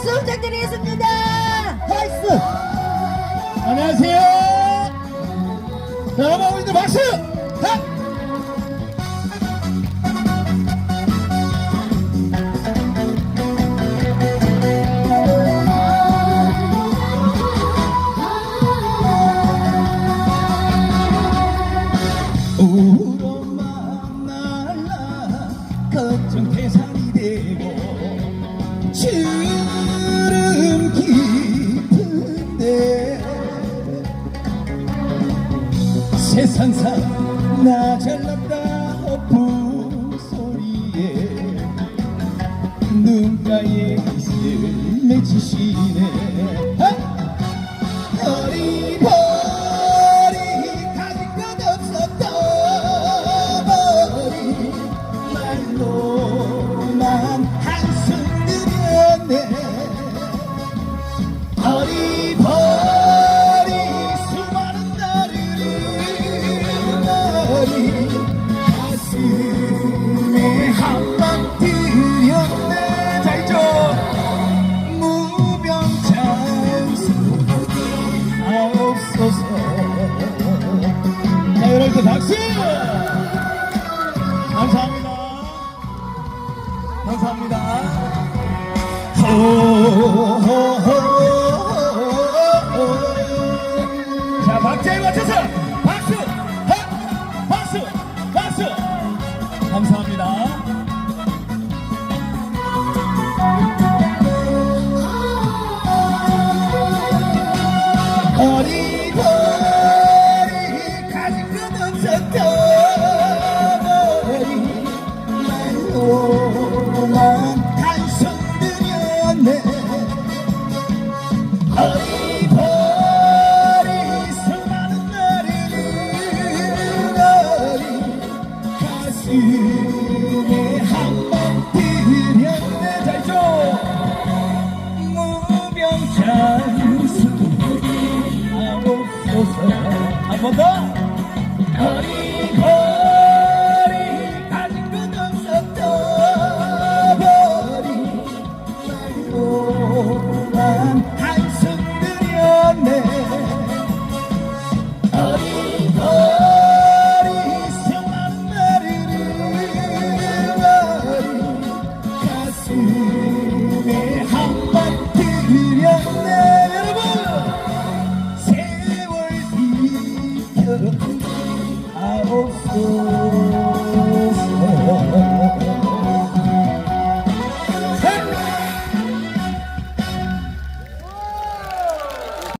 박수 부탁드리겠습니다. 나이스! 안녕하세요! 자, 여러분, 우리들 박수! 걱정 계산이 되고 세상상 나 잘났다 어풍 소리에. 눈가에 이슬 맺히시네 박수! 박수 감사합니다. 감사합니다. 자 박자에 맞춰서 박수! 박수! 박수! 감사합니다. 어리고 오만 달성들였네. 허리 벌이 수많은 날이 가슴 você.